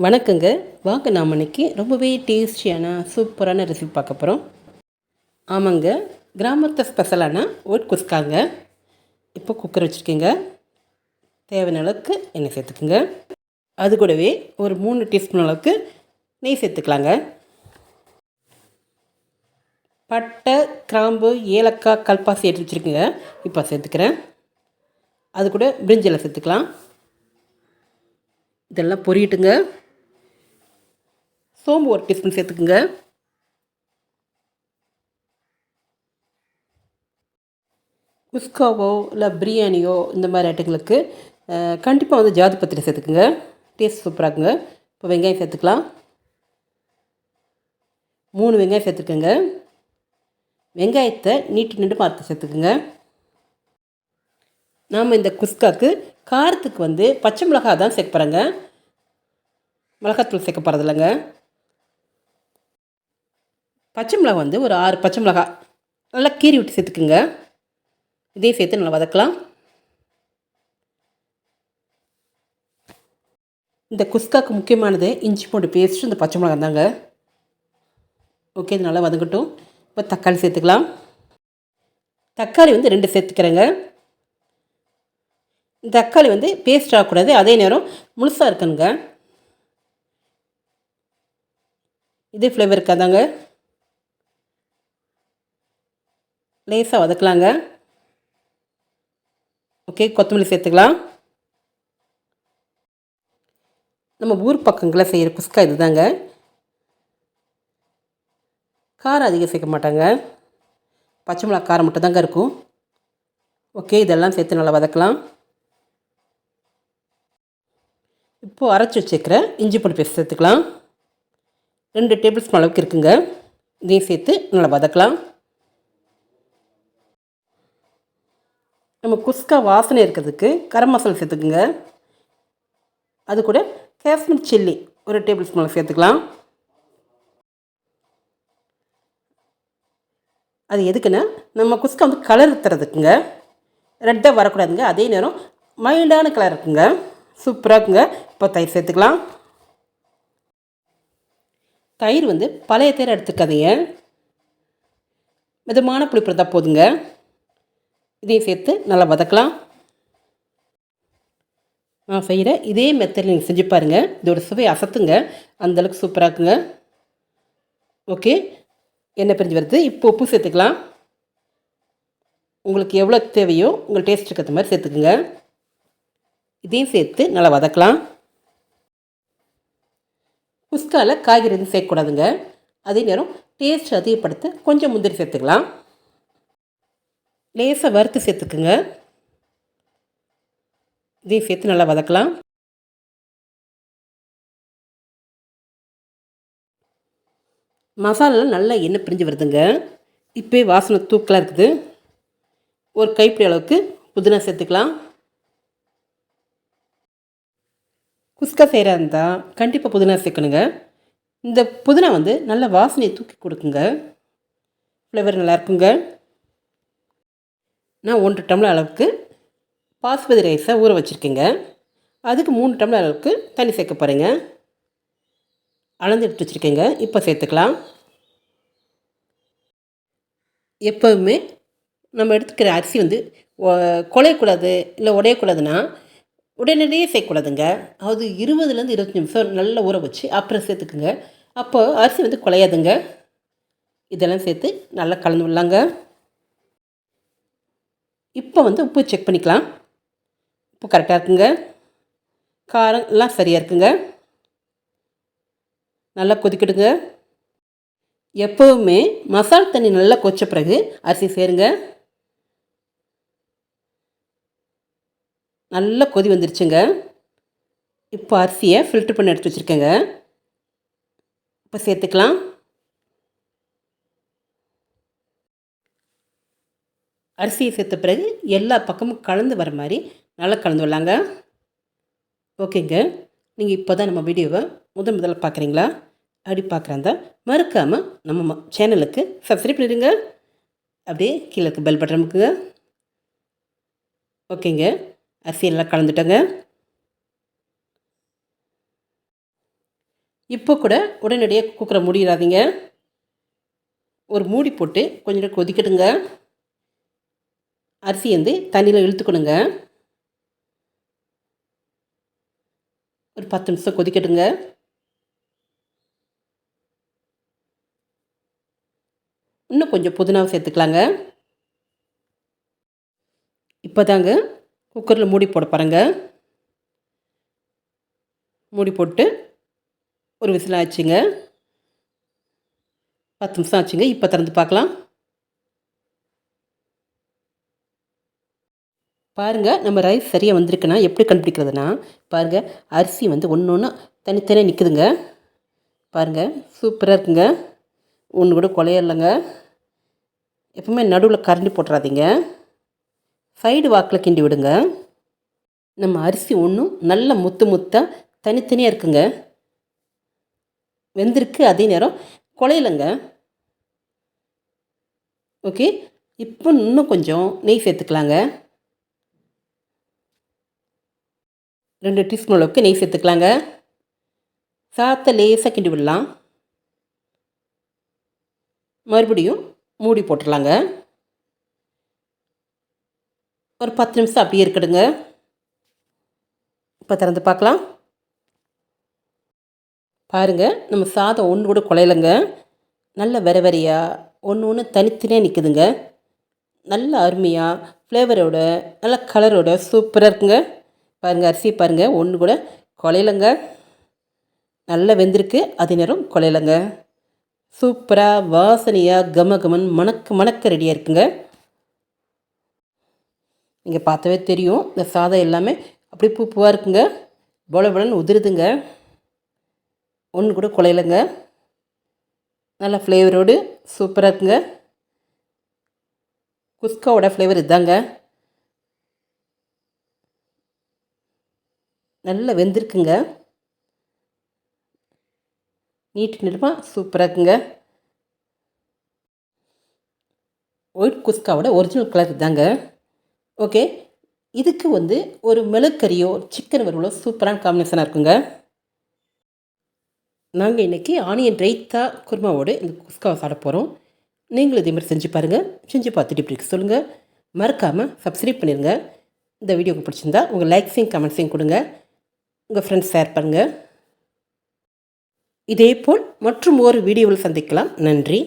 வணக்கங்க. வாங்க நாம் இன்னைக்கு ரொம்பவே டேஸ்டியான சூப்பரான ரெசிபி பார்க்க போகிறோம் ஆமாங்க. கிராமத்து ஸ்பெஷலான ஓட் குஸ்காங்க. இப்போ குக்கர் வச்சுருக்கீங்க. தேவையான அளவுக்கு எண்ணெய் சேர்த்துக்குங்க. அது கூடவே ஒரு மூணு டீஸ்பூன் அளவுக்கு நெய் சேர்த்துக்கலாங்க. பட்டை கிராம்பு ஏலக்காய் கல்பாசி எடுத்து வச்சுருக்குங்க. இப்போ சேர்த்துக்கிறேன். அது கூட பிரிஞ்சில் சேர்த்துக்கலாம். இதெல்லாம் பொரியட்டுங்க. சோம்பு ஒரு டீஸ்பூன் சேர்த்துக்குங்க. குஸ்காவோ இல்லை பிரியாணியோ இந்த மாதிரி ஐட்டங்களுக்கு கண்டிப்பாக வந்து ஜாதி பத்திரி சேர்த்துக்குங்க. டேஸ்ட் சூப்பராக இருக்குங்க. இப்போ வெங்காயம் சேர்த்துக்கலாம். மூணு வெங்காயம் சேர்த்துக்குங்க. வெங்காயத்தை நீட்டு நின்று பார்த்து சேர்த்துக்குங்க. நாம் இந்த குஸ்காக்கு காரத்துக்கு வந்து பச்சை மிளகா தான் சேர்க்க போகிறேங்க மிளகாத்தூள் சேர்க்க போகிறதில்லைங்க பச்சை மிளகா வந்து ஒரு ஆறு பச்சை மிளகா. நல்லா கீறி விட்டு சேர்த்துக்குங்க. இதையும் சேர்த்து நல்லா வதக்கலாம். இந்த குஸ்காக்கு முக்கியமானது இஞ்சி பூண்டு பேஸ்ட்டு இந்த பச்சை மிளகா தாங்க. ஓகே இது நல்லா வதங்கட்டும். இப்போ தக்காளி சேர்த்துக்கலாம். தக்காளி வந்து ரெண்டு சேர்த்துக்கிறேங்க. இந்த தக்காளி வந்து பேஸ்ட் ஆகக்கூடாது. அதே நேரம் முழுசாக இருக்கணுங்க. இதே ஃப்ளேவர் இருக்காதாங்க. லேசாக வதக்கலாங்க. ஓகே கொத்தமல்லி சேர்த்துக்கலாம். நம்ம ஊர் பக்கங்களில் செய்கிற குஸ்கா இது தாங்க காரம் அதிகம் சேர்க்க மாட்டாங்க. பச்சை மிளகா காரம் மட்டும் தாங்க இருக்கும். ஓகே இதெல்லாம் சேர்த்து நல்லா வதக்கலாம். இப்போது அரைச்சி வச்சுருக்கிற இஞ்சி பூண்டு பேஸ்ட் சேர்த்துக்கலாம். ரெண்டு டேபிள் ஸ்பூன் அளவுக்கு இருக்குங்க. இதையும் சேர்த்து நல்லா வதக்கலாம். நம்ம குஸ்கா வாசனை இருக்கிறதுக்கு கரம் மசாலா சேர்த்துக்குங்க. அது கூட காஷ்மீர் சில்லி ஒரு டேபிள் ஸ்பூனில் சேர்த்துக்கலாம். அது எதுக்குன்னா நம்ம குஸ்கா வந்து கலர் தரதுக்குங்க ரெட்டாக வரக்கூடாதுங்க. அதே நேரம் மைல்டான கலர் இருக்குங்க. சூப்பராக இருக்குங்க. இப்போ தயிர் சேர்த்துக்கலாம். தயிர் வந்து பழைய தயிர் எடுத்துக்காதீங்க. மிதமான புளிப்பு இருந்தால் போதுங்க. இதையும் சேர்த்து நல்லா வதக்கலாம். நான் செய்கிற இதே மெத்தடில் நீங்கள் செஞ்சு பாருங்கள் இதோட சுவை அசத்துங்க. அந்தளவுக்கு சூப்பராக இருக்குங்க. ஓகே எண்ணெய் பிரிஞ்சு வருது. இப்போ உப்பு சேர்த்துக்கலாம். உங்களுக்கு எவ்வளோ தேவையோ உங்கள் டேஸ்ட்டுக்கு ஏற்ற மாதிரி சேர்த்துக்குங்க. இதையும் சேர்த்து நல்லா வதக்கலாம். குஸ்காவில் காய்கறி எதுவும் சேர்க்கக்கூடாதுங்க அதே நேரம் டேஸ்ட் அதிகப்படுத்த கொஞ்சம் முந்திரி சேர்த்துக்கலாம். லேசாக வறுத்து சேர்த்துக்குங்க. இதையும் சேர்த்து நல்லா வதக்கலாம். மசாலாலாம் நல்லா எண்ணெய் பிரிஞ்சு வருதுங்க. இப்போ வாசனை தூக்கலாக இருக்குது. ஒரு கைப்பிடி அளவுக்கு புதினா சேர்த்துக்கலாம். குஸ்கா செய்கிறா இருந்தால் கண்டிப்பாக புதினா சேர்க்கணுங்க. இந்த புதினா வந்து நல்ல வாசனையை தூக்கி கொடுக்குங்க. ஃப்ளேவர் நல்லா இருக்குங்க. நான் ஒன்று டம்ளர் அளவுக்கு பாஸ்மதி ரைஸை ஊற வச்சுருக்கேங்க. அதுக்கு மூணு டம்ளர் அளவுக்கு தண்ணி சேர்க்க போகிறேங்க அளந்து எடுத்து வச்சுருக்கேங்க. இப்போ சேர்த்துக்கலாம். எப்போவுமே நம்ம எடுத்துக்கிற அரிசி வந்து குலையக்கூடாது இல்லை உடையக்கூடாதுன்னா உடனடியே சேர்க்கக்கூடாதுங்க. அது இருபதுலேருந்து இருபத்தஞ்சி நிமிஷம் நல்லா ஊற வச்சு அப்புறம் சேர்த்துக்குங்க. அப்போது அரிசி வந்து குலையாதுங்க இதெல்லாம் சேர்த்து நல்லா கலந்து விடலாங்க. இப்போ வந்து உப்பு செக் பண்ணிக்கலாம். உப்பு கரெக்டாக இருக்குங்க. காரம் எல்லாம் சரியாக இருக்குங்க. நல்லா கொதிக்கிடுங்க எப்போவுமே மசால் தண்ணி நல்லா கொச்ச பிறகு அரிசி சேருங்க. நல்லா கொதி வந்துருச்சுங்க. இப்போ அரிசியை ஃபில்ட்ரு பண்ணி எடுத்து வச்சுருக்கேங்க. இப்போ சேர்த்துக்கலாம். அரிசியை சேர்த்த பிறகு எல்லா பக்கமும் கலந்து வர மாதிரி நல்லா கலந்து விடலாங்க ஓகேங்க. நீங்கள் இப்போ தான் நம்ம வீடியோவை முதன் முதல்ல பார்க்குறீங்களா அப்படி பார்க்குறாந்தா மறக்காமல் நம்ம சேனலுக்கு சப்ஸ்கிரைப் பண்ணிடுங்க. அப்படியே கீழே இருக்க பெல் பட்டன் ஓகேங்க. அரிசி எல்லாம் கலந்துட்டோங்க. இப்போ கூட உடனடியாக குக்கரை மூடிடாதீங்க. ஒரு மூடி போட்டு கொஞ்சம் நேரம் கொதிக்கட்டுங்க. அரிசி வந்து தண்ணியில் இழுத்துக்கணுங்க. ஒரு பத்து நிமிஷம் கொதிக்கட்டுங்க. இன்னும் கொஞ்சம் புதினாவை சேர்த்துக்கலாங்க. இப்போ தாங்க குக்கரில் மூடி போட பாருங்க மூடி போட்டு ஒரு விசில் ஆச்சுங்க. பத்து நிமிஷம் ஆச்சுங்க. இப்போ திறந்து பார்க்கலாம். பாருங்கள் நம்ம ரைஸ் சரியாக வந்திருக்குன்னா எப்படி கண்டுபிடிக்கிறதுனா பாருங்கள் அரிசி வந்து ஒன்று ஒன்று தனித்தனியாக நிற்குதுங்க பாருங்கள் சூப்பராக இருக்குங்க. ஒன்று கூட குலையில்லைங்க எப்பவுமே நடுவில் கரண்டி போட்டுறாதீங்க. சைடு வாக்கில் கிண்டி விடுங்க. நம்ம அரிசி ஒன்றும் நல்ல முத்து முத்தாக தனித்தனியாக இருக்குங்க. வெந்திருக்கு அதே நேரம் குலையலைங்க ஓகே இப்போ இன்னும் கொஞ்சம் நெய் சேர்த்துக்கலாங்க. ரெண்டு டீஸ்பூன் அளவுக்கு நெய் சேர்த்துக்கலாங்க. சாத்தை லேசாக கிண்டி விடலாம். மறுபடியும் மூடி போட்டுடலாங்க. ஒரு பத்து நிமிஷம் அப்படியே இருக்கடுங்க இப்போ திறந்து பார்க்கலாம். பாருங்கள் நம்ம சாதம் ஒன்று கூட குலையலைங்க. நல்ல வெற வெறையாக ஒன்று ஒன்று தனித்தனியாக நிற்குதுங்க நல்ல அருமையாக ஃப்ளேவரோட நல்ல கலரோட சூப்பராக இருக்குங்க. பாருங்கள் அரிசி பாருங்கள் ஒன்று கூட குலையிலங்க நல்லா வெந்திருக்கு. அதே நேரம் குலையிலங்க சூப்பராக வாசனையாக கம கமன் மணக்க மணக்க ரெடியாக இருக்குங்க. நீங்கள் பார்த்தாவே தெரியும். இந்த சாதம் எல்லாமே அப்படி பூ பூவாக இருக்குங்க. போல போலன்னு உதிருதுங்க. ஒன்று கூட குலையிலங்க நல்ல ஃப்ளேவரோடு சூப்பராக இருக்குங்க. குஸ்காவோட ஃப்ளேவர் இதாங்க. நல்லா வெந்திருக்குங்க. நீட்டு நிறமாக சூப்பராக இருக்குங்க. ஒயிட் குஸ்காவோட ஒரிஜினல் கலர் தாங்க ஓகே. இதுக்கு வந்து ஒரு மிளக்கறியோ சிக்கன் வருவலோ சூப்பரான காம்பினேஷனாக இருக்குங்க. நாங்கள் இன்றைக்கி ஆனியன் ரைத்தா குருமாவோடு இந்த குஸ்காவை சாப்பிட போகிறோம் நீங்களும் இதே மாதிரி செஞ்சு பாருங்கள் செஞ்சு பார்த்துட்டு இப்படி சொல்லுங்கள் மறக்காமல் சப்ஸ்கிரைப் பண்ணிடுங்க இந்த வீடியோ உங்களுக்கு பிடிச்சிருந்தா உங்கள் லைக்ஸையும் கமெண்ட்ஸையும் கொடுங்க. உங்கள் ஃப்ரெண்ட்ஸ் ஷேர் பண்ணுங்கள் இதேபோல் மற்றும் ஒரு வீடியோவில் சந்திக்கலாம். நன்றி.